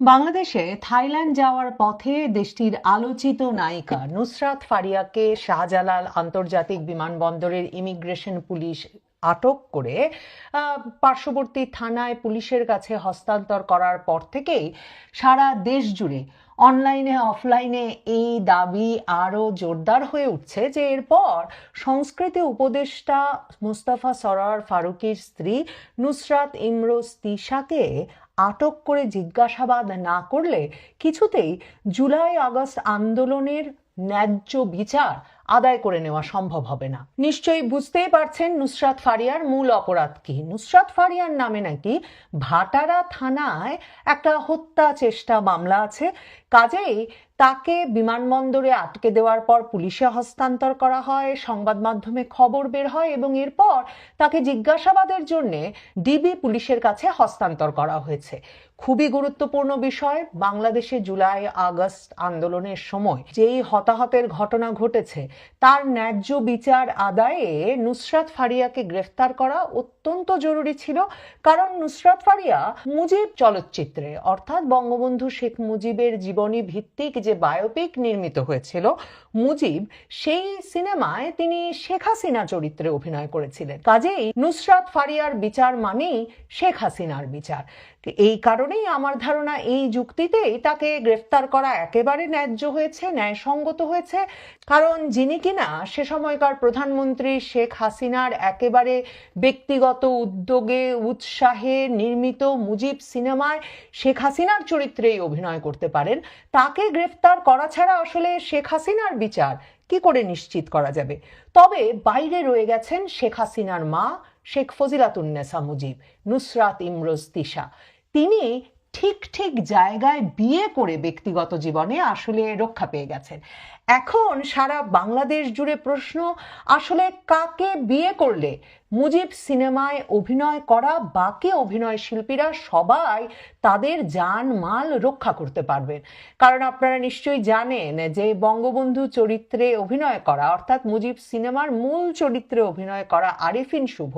বাংলাদেশে থাইল্যান্ড যাওয়ার পথে দেশটির আলোচিত নায়িকা নুসরাত ফারিয়াকে শাহজালাল আন্তর্জাতিক বিমানবন্দরের ইমিগ্রেশন পুলিশ আটক করে পার্শ্ববর্তী থানায় পুলিশের কাছে হস্তান্তর করার পর থেকেই সারা দেশ জুড়ে অনলাইনে, অফলাইনে এই দাবি আরও জোরদার হয়ে উঠছে যে এরপর সংস্কৃতি উপদেষ্টা মুস্তাফা সরার ফারুকীর স্ত্রী নুসরাত ইমরোজ তিশাকে আটক করে জিজ্ঞাসাবাদ না করলে কিছুতেই জুলাই আগস্ট আন্দোলনের ন্যায্য বিচার আদায় করে নেওয়া সম্ভব হবে না। নিশ্চয়ই বুঝতেই পারছেন নুসরাত ফারিয়ার মূল অপরাধ কি। নুসরাত ফারিয়ার নামে নাকি ভাটারা থানায় একটা হত্যা চেষ্টা মামলা আছে। কাজেই তাকে বিমানবন্দরে আটকে দেওয়ার পর পুলিশে হস্তান্তর করা হয়, সংবাদ মাধ্যমে খবর বের হয় এবং এরপর তাকে জিজ্ঞাসাবাদের জন্য ডিবি পুলিশের কাছে হস্তান্তর করা হয়েছে। খুবই গুরুত্বপূর্ণ বিষয়, বাংলাদেশে জুলাই, আগস্ট আন্দোলনের সময় যেই হতাহতের ঘটনা ঘটেছে, তার ন্যায্য বিচার আদায়ে নুসরাত ফারিয়াকে গ্রেফতার করা অত্যন্ত জরুরি ছিল, কারণ নুসরাত ফারিয়া মুজিব চলচ্চিত্রে, অর্থাৎ বঙ্গবন্ধু শেখ মুজিবের জীবনী ভিত্তিক যে বায়োপিক নির্মিত হয়েছিল, মুজিব সেই সিনেমায় তিনি শেখ হাসিনা চরিত্রে অভিনয় করেছিলেন। কাজেই নুসরাত ফারিয়ার বিচার মানেই শেখ হাসিনার বিচার। এই কারণেই আমার ধারণা এই যুক্তিতেই তাকে গ্রেফতার করা একেবারে ন্যায্য হয়েছে, ন্যায়সঙ্গত হয়েছে। কারণ যিনি কিনা সে সময়কার প্রধানমন্ত্রী শেখ হাসিনার একেবারে ব্যক্তিগত উদ্যোগে, উৎসাহে নির্মিত মুজিব সিনেমায় শেখ হাসিনার চরিত্রেই অভিনয় করতে পারেন, তাকে গ্রেফতার করা ছাড়া আসলে শেখ হাসিনার বিচার কি করে নিশ্চিত করা যাবে? তবে বাইরে রয়ে গেছেন শেখ হাসিনার মা, শেখ ফজিলাতুন্নেসা মুজিব, নুসরাত ইমরোজ তিশা। তিনি ঠিক ঠিক জায়গায় বিয়ে করে ব্যক্তিগত জীবনে আসলে রক্ষা পেয়ে গেছেন। এখন সারা বাংলাদেশ জুড়ে প্রশ্ন, আসলে কাকে বিয়ে করলে? মুজিব সিনেমায় অভিনয় করা বাকি অভিনয় শিল্পীরা সবাই তাদের জান মাল রক্ষা করতে পারবেন। কারণ আপনারা নিশ্চয়ই জানেন যে বঙ্গবন্ধু চরিত্রে অভিনয় করা, অর্থাৎ মুজিব সিনেমার মূল চরিত্রে অভিনয় করা আরিফিন শুভ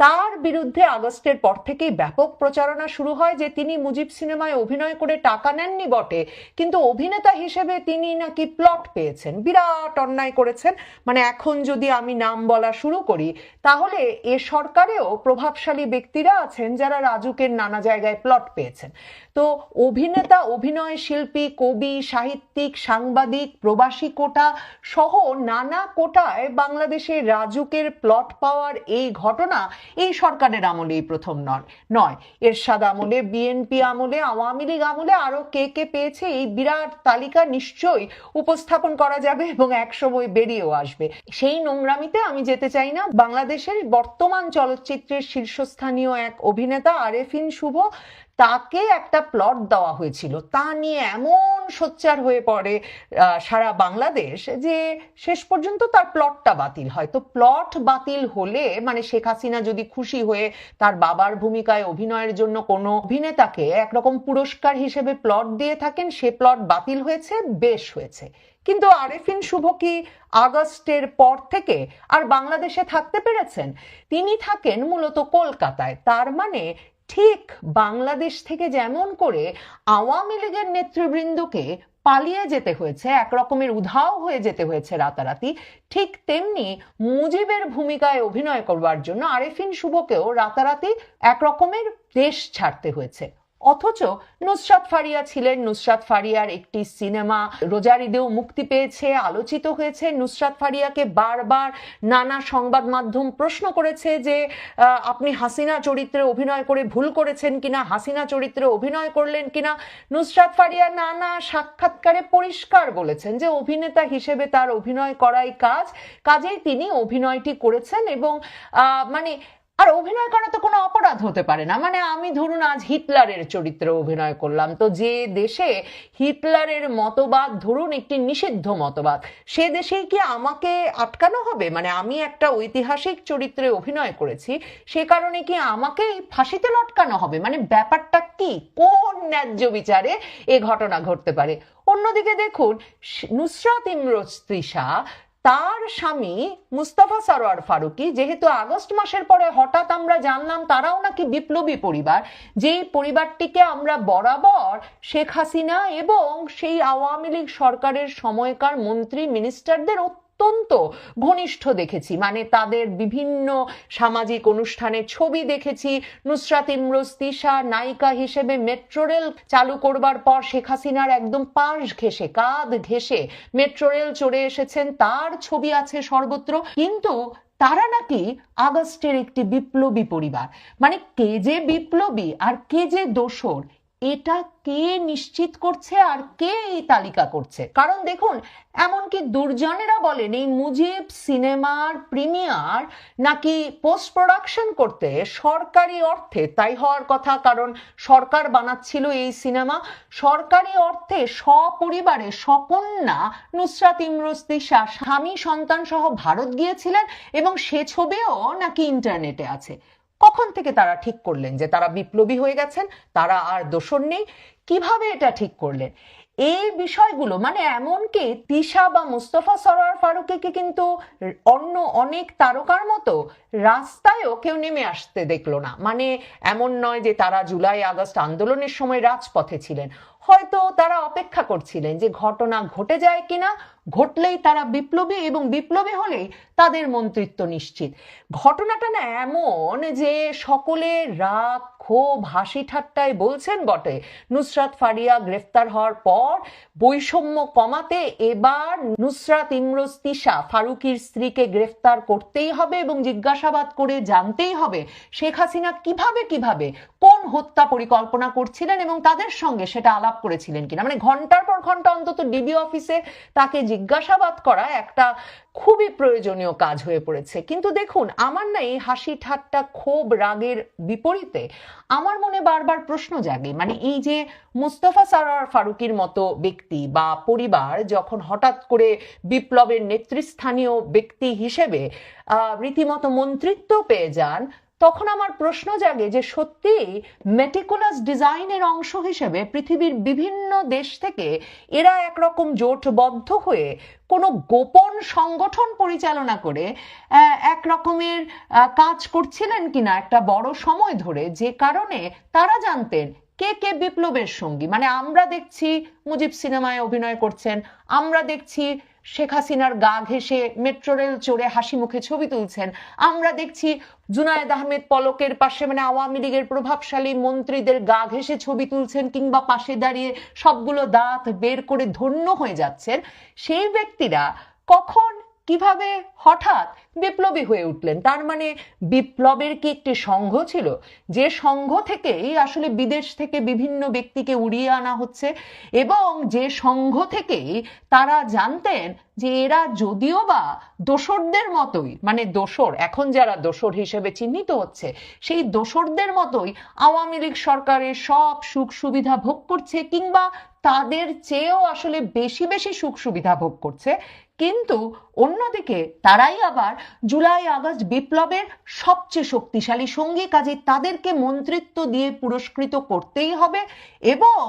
তার বিরুদ্ধে আগস্টের পর থেকেই ব্যাপক প্রচারণা শুরু হয় যে তিনি মুজিব সিনেমায় অভিনয় করে টাকা নেননি বটে। কিন্তু অভিনেতা হিসেবে তিনি নাকি প্লট পেয়েছেন, বিরাট অন্যায় করেছেন। মানে এখন যদি আমি নাম বলা শুরু করি, তাহলে এ সরকারেও প্রভাবশালী ব্যক্তিরা আছেন যারা রাজুকের নানা জায়গায় প্লট পেয়েছেন। তো অভিনেতা, অভিনয় শিল্পী, কবি, সাহিত্যিক, সাংবাদিক, প্রবাসী কোটা সহ নানা কোটায় বাংলাদেশে রাজুকের প্লট পাওয়ার এই ঘটনা এই সরকারের আমলে এই প্রথম নয় নয়। এরশাদ আমলে, বিএনপি আমলে, আওয়ামী লীগ আমলে আরও কে কে পেয়েছে এই বিরাট তালিকা নিশ্চয়ই উপস্থাপন করা যাবে এবং একসময় বেরিয়েও আসবে। সেই নোংরামিতে আমি যেতে চাই না। বাংলাদেশের বর্তমান চলচ্চিত্রের শীর্ষস্থানীয় এক অভিনেতা, আরেফিন শুভ তাকে একটা প্লট দেওয়া হয়েছিল। তা নিয়ে এমন সোচ্চার হয়ে পড়ে সারা বাংলাদেশ যে শেষ পর্যন্ত তার প্লটটা বাতিল হয়। তো প্লট বাতিল হলে মানে শেখ হাসিনা যদি খুশি হয়ে তার বাবার ভূমিকায় অভিনয়ের জন্য কোনো অভিনেতাকে একরকম পুরস্কার হিসেবে প্লট দিয়ে থাকেন, সে প্লট বাতিল হয়েছে, বেশ হয়েছে। কিন্তু আরেফিন শুভ কি আগস্টের পর থেকে আর বাংলাদেশে থাকতে পেরেছেন? তিনি থাকেন মূলত কলকাতায়। তার মানে ঠিক বাংলাদেশ থেকে যেমন করে আওয়ামী লীগের নেতৃবৃন্দকে পালিয়ে যেতে হয়েছে, একরকমের উধাও হয়ে যেতে হয়েছে রাতারাতি, ঠিক তেমনি মুজিবের ভূমিকায় অভিনয় করবার জন্য আরেফিন শুভকেও রাতারাতি একরকমের দেশ ছাড়তে হয়েছে। অথচ নুসরাত ফারিয়া ছিলেন নুসরাত ফারিয়ার একটি সিনেমা। রোজারিদেও মুক্তি পেয়েছে, আলোচিত হয়েছে। নুসরাত ফারিয়াকে বারবার নানা সংবাদ মাধ্যম প্রশ্ন করেছে যে আপনি হাসিনা চরিত্রে অভিনয় করে ভুল করেছেন কিনা, হাসিনা চরিত্রে অভিনয় করলেন কিনা? নুসরাত ফারিয়া নানা সাক্ষাৎকারে পরিষ্কার বলেছেন যে, অভিনেতা হিসেবে তার অভিনয় করাই কাজ। কাজেই তিনি অভিনয়টি করেছেন এবং মানে আর অভিনয় করা তো কোনো অপরাধ হতে পারে না। মানে আমি ধরুন আজ হিটলারের চরিত্রে অভিনয় করলাম, তো যে দেশে হিটলারের মতবাদ, ধরুন একটি নিষিদ্ধ মতবাদ, সে দেশেই কি আমাকে আটকানো হবে? মানে আমি একটা ঐতিহাসিক চরিত্রে অভিনয় করেছি, সে কারণে কি আমাকে ফাঁসিতে লটকানো হবে? মানে ব্যাপারটা কি? কোন ন্যায্য বিচারে এ ঘটনা ঘটতে পারে? অন্যদিকে দেখুন নুসরাত ইমরোজ তৃষা তার স্বামী মুস্তাফা সারোয়ার ফারুকি, যেহেতু আগস্ট মাসের পরে হঠাৎ আমরা জানলাম তারাও নাকি বিপ্লবী পরিবার, যেই পরিবারটিকে আমরা বরাবর শেখ হাসিনা এবং সেই আওয়ামী লীগ সরকারের সময়কার মন্ত্রী মিনিস্টারদের অত্যন্ত ঘনিষ্ঠ দেখেছি। মানে তাদের বিভিন্ন সামাজিক অনুষ্ঠানে ছবি দেখেছি। নুসরাত ইমরোজ, তিশা, নায়িকা হিসেবে মেট্রো রেল চালু করবার পর শেখ হাসিনার একদম পাশ ঘেসে কাঁধ ঘেসে মেট্রো রেল চড়ে এসেছেন। তার ছবি আছে সর্বত্র। কিন্তু তারা নাকি আগস্টের একটি বিপ্লবী পরিবার। মানে কে যে বিপ্লবী আর কে যে দোসর এটা কে নিশ্চিত করছে আর কে এই তালিকা করছে? কারণ দেখুন, এমনকি দুর্জনেরা বলেন, এই মুজিব সিনেমার প্রিমিয়ার নাকি পোস্ট প্রোডাকশন করতে সরকারি অর্থে, তাই হওয়ার কথা, কারণ সরকার বানাচ্ছিল এই সিনেমা, সরকারি অর্থে সপরিবারে স্বকন্যা নুসরাত ইমরোজ তিশা স্বামী সন্তান সহ ভারত গিয়েছিলেন এবং সে ছবিও নাকি ইন্টারনেটে আছে। কখন থেকে তারা ঠিক করলেন যে তারা বিপ্লবী হয়ে গেছেন, তারা আর দোষর নেই? কীভাবে এটা ঠিক করলেন? এই বিষয়গুলো মানে এমনকি তিশা বা মুস্তফা সরোয়ার ফারুকিকে কিন্তু অন্য অনেক তারকার মতো রাস্তায়ও কেউ নেমে আসতে দেখল না? মানে এমন নয় যে তারা জুলাই আগস্ট আন্দোলনের সময় রাজপথে ছিলেন। হয়তো তারা অপেক্ষা করছিলেন যে ঘটনা ঘটে যায় কিনা, ঘটলেই তারা বিপ্লবী এবং বিপ্লবী হলেই তাদের মন্ত্রিত্ব নিশ্চিত। ঘটনাটা না এমন যে সকলে রাগ, ক্ষোভ, হাসি ঠাট্টায় বলছেন বটে। নুসরাত ফারিয়া গ্রেফতার হওয়ার পর বৈষম্য কমাতে এবার নুসরাত ইমরোজ তিশা ফারুকির স্ত্রীকে গ্রেফতার করতেই হবে এবং জিজ্ঞাসাবাদ করে জানতেই হবে শেখ হাসিনা কীভাবে কীভাবে, কোন হত্যা পরিকল্পনা করছিলেন এবং তাদের সঙ্গে সেটা আলাপ করেছিলেন কিনা? মানে ঘণ্টার পর ঘণ্টা অন্তত ডিবি অফিসে তাকে জিজ্ঞাসাবাদ করা একটা খুবই প্রয়োজনীয় কাজ হয়ে পড়েছে। কিন্তু দেখুন, আমার না এই হাসি ঠাট্টা ক্ষোভ রাগের বিপরীতে আমার মনে বারবার প্রশ্ন জাগে। মানে এই যে মুস্তফা সারার ফারুকির মতো ব্যক্তি বা পরিবার যখন হঠাৎ করে বিপ্লবের নেতৃস্থানীয় ব্যক্তি হিসেবে রীতিমতো মন্ত্রিত্ব পেয়ে যান তখন আমার প্রশ্ন জাগে যে সত্যি মেটিকুলাস ডিজাইনের অংশ হিসেবে পৃথিবীর বিভিন্ন দেশ থেকে এরা একরকম জোটবদ্ধ হয়ে কোনো গোপন সংগঠন পরিচালনা করে এক রকমের কাজ করছিলেন কিনা একটা বড় সময় ধরে, যে কারণে তারা জানতেন কে কে বিপ্লবের সঙ্গী। মানে আমরা দেখছি মুজিব সিনেমায় অভিনয় করছেন, আমরা দেখছি শেখ হাসিনার গা ঘেঁষে মেট্রো রেল চড়ে হাসি মুখে ছবি তুলছেন। আমরা দেখছি জুনায়েদ আহমেদ পলকের পাশে মানে আওয়ামী লীগের প্রভাবশালী মন্ত্রীদের গা ঘেঁষে ছবি তুলছেন কিংবা পাশে দাঁড়িয়ে সবগুলো দাঁত বের করে ধন্য হয়ে যাচ্ছেন। সেই ব্যক্তিরা কখন কীভাবে হঠাৎ বিপ্লবী হয়ে উঠলেন? তার মানে বিপ্লবের কি একটি সংঘ ছিল? যে সংঘ থেকেই আসলে বিদেশ থেকে বিভিন্ন ব্যক্তিকে উড়িয়ে আনা হচ্ছে এবং যে সংঘ থেকেই তারা জানতেন যে এরা যদিও বা দোসরদের মতোই মানে দোসর, এখন যারা দোসর হিসেবে চিহ্নিত হচ্ছে, সেই দোসরদের মতোই আওয়ামী লীগ সরকারের সব সুখ সুবিধা ভোগ করছে কিংবা তাদের চেয়েও আসলে বেশি বেশি সুখ সুবিধা ভোগ করছে কিন্তু অন্যদিকে তারাই আবার জুলাই আগস্ট বিপ্লবের সবচেয়ে শক্তিশালী সঙ্গী কাজে তাদেরকে মন্ত্রিত্ব দিয়ে পুরস্কৃত করতেই হবে এবং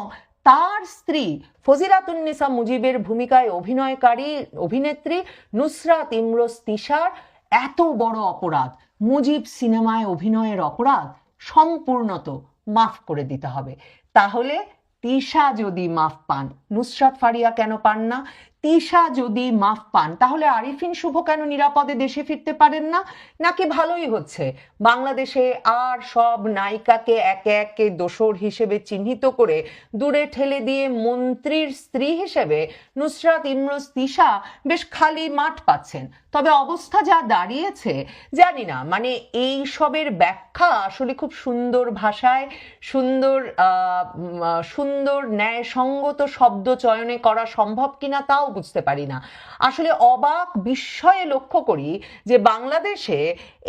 তার স্ত্রী ফজিলাতুন্নিসা মুজিবের ভূমিকায় অভিনয়কারী, অভিনেত্রী নুসরাত ইমরোজ তিশার এত বড় অপরাধ, মুজিব সিনেমায় অভিনয়ের অপরাধ সম্পূর্ণত মাফ করে দিতে হবে। তাহলে তিশা যদি মাফ পান, নুসরাত ফারিয়া কেন পান না? তিশা যদি মাফ পান, তাহলে আরিফিন শুভ কেন নিরাপদে দেশে ফিরতে পারেন না? নাকি ভালোই হচ্ছে? বাংলাদেশে আর সব নায়িকাকে একে একে দোসর হিসেবে চিহ্নিত করে দূরে ঠেলে দিয়ে মন্ত্রীর স্ত্রী হিসেবে নুসরাত ইমরোজ তিশা বেশ খালি মাঠ পাচ্ছেন। তবে অবস্থা যা দাঁড়িয়েছে, জানি না। মানে এই সবের ব্যাখ্যা আসলে খুব সুন্দর ভাষায়, সুন্দর সুন্দর ন্যায়সঙ্গত শব্দ চয়নে করা সম্ভব কিনা তাও বুঝতে পারি না। আসলে অবাক বিস্ময়ে লক্ষ্য করি যে বাংলাদেশে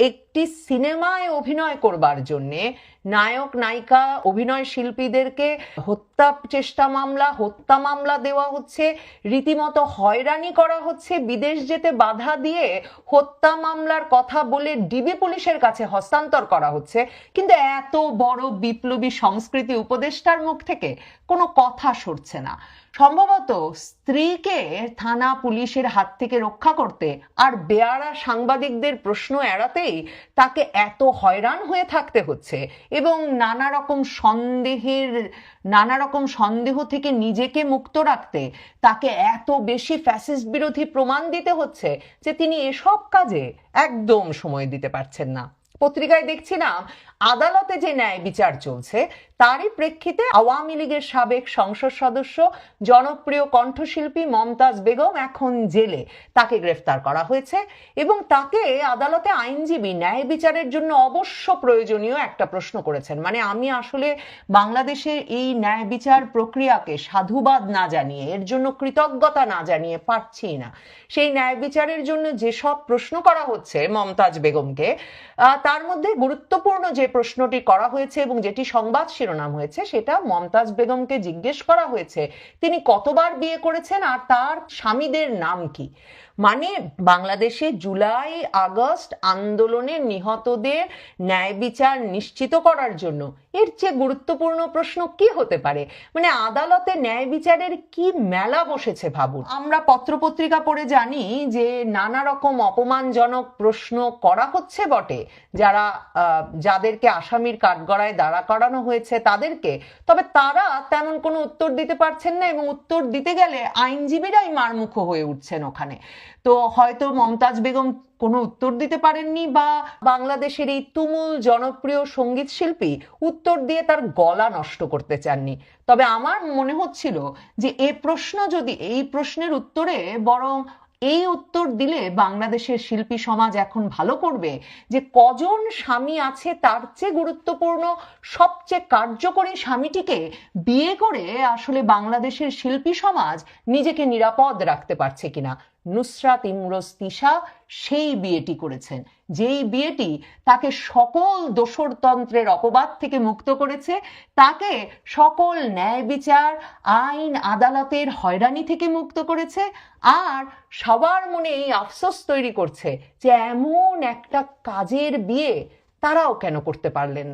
একটি সিনেমায় অভিনয় করবার জন্যে নায়ক, নায়িকা, অভিনয় শিল্পীদেরকে হত্যা হত্যা চেষ্টা মামলা, হত্যা মামলা দেওয়া হচ্ছে, রীতিমতো হয়রানি করা হচ্ছে, বিদেশ যেতে বাধা দিয়ে হত্যা মামলার কথা বলে ডিবি পুলিশের কাছে হস্তান্তর করা হচ্ছে। কিন্তু এত বড় বিপ্লবী সংস্কৃতি উপদেষ্টার মুখ থেকে কোনো কথা সরছে না। সম্ভবত স্ত্রীকে থানা পুলিশের হাত থেকে রক্ষা করতে আর বেয়ারা সাংবাদিকদের প্রশ্ন এড়াতেই তাকে এত হয়রান হয়ে থাকতে হচ্ছে এবং নানা রকম সন্দেহের, নানা রকম সন্দেহ থেকে নিজেকে মুক্ত রাখতে তাকে এত বেশি ফ্যাসিস্ট বিরোধী প্রমাণ দিতে হচ্ছে যে তিনি এসব কাজে একদম সময় দিতে পারছেন না। পত্রিকায় দেখছিলাম আদালতে যে ন্যায় বিচার চলছে, তারই প্রেক্ষিতে আওয়ামী লীগের সাবেক সংসদ সদস্য, জনপ্রিয় কণ্ঠশিল্পী মমতাজ বেগম এখন জেলে। তাকে গ্রেফতার করা হয়েছে এবং তাকে আদালতে আইনজীবী ন্যায় বিচারের জন্য অবশ্য প্রয়োজনীয় একটা প্রশ্ন করেছেন। মানে আমি আসলে বাংলাদেশের এই ন্যায় বিচার প্রক্রিয়াকে সাধুবাদ না জানিয়ে, এর জন্য কৃতজ্ঞতা না জানিয়ে পারছি না। সেই ন্যায় বিচারের জন্য যেসব প্রশ্ন করা হচ্ছে মমতাজ বেগমকে তার মধ্যে গুরুত্বপূর্ণ যে প্রশ্নটি করা হয়েছে এবং যেটি সংবাদ শিরোনাম হয়েছে, সেটা মমতাজ বেগমকে জিজ্ঞেস করা হয়েছে। তিনি কতবার বিয়ে করেছেন আর তার স্বামীদের নাম কি? মানে বাংলাদেশে জুলাই, আগস্ট আন্দোলনে নিহতদের ন্যায় বিচার নিশ্চিত করার জন্য। এর চেয়ে গুরুত্বপূর্ণ প্রশ্ন কি হতে পারে? মানে আদালতে ন্যায় বিচারের কি মেলা বসেছে ভাবুন। আমরা পত্রপত্রিকা পড়ে জানি যে নানা রকম অপমানজনক প্রশ্ন করা হচ্ছে বটে। যারা যাদেরকে আসামির কাঠগড়ায় দাঁড়া করানো হয়েছে তাদেরকে। তবে তারা তেমন কোনো উত্তর দিতে পারছেন না এবং উত্তর দিতে গেলে আইনজীবীরাই মারমুখ হয়ে উঠছেন ওখানে। তো হয়তো মমতাজ বেগম কোনো উত্তর দিতে পারেননি বা বাংলাদেশের এই তুমুল জনপ্রিয় সংগীত শিল্পী উত্তর দিয়ে তার গলা নষ্ট করতে চাননি। তবে আমার মনে হচ্ছিল যে এ প্রশ্ন যদি, এই প্রশ্নের উত্তরে বরং এই উত্তর দিলে বাংলাদেশের শিল্পী সমাজ এখন ভালো করবে যে কজন স্বামী আছে তার চেয়ে গুরুত্বপূর্ণ, সবচেয়ে কার্যকরী স্বামীটিকে বিয়ে করে আসলে বাংলাদেশের শিল্পী সমাজ নিজেকে নিরাপদ রাখতে পারছে কিনা? নুসরাত ইমরোজ তিশা সেই বিয়েটি করেছেন। যেই বিয়েটি তাকে সকল দোষরতন্ত্রের অপবাদ থেকে মুক্ত করেছে, তাকে সকল ন্যায় বিচার, আইন, আদালতের হয়রানি থেকে মুক্ত করেছে আর সবার মনে এই আফসোস তৈরি করছে যে এমন একটা কাজের বিয়ে তারাও কেন করতে পারলেন না।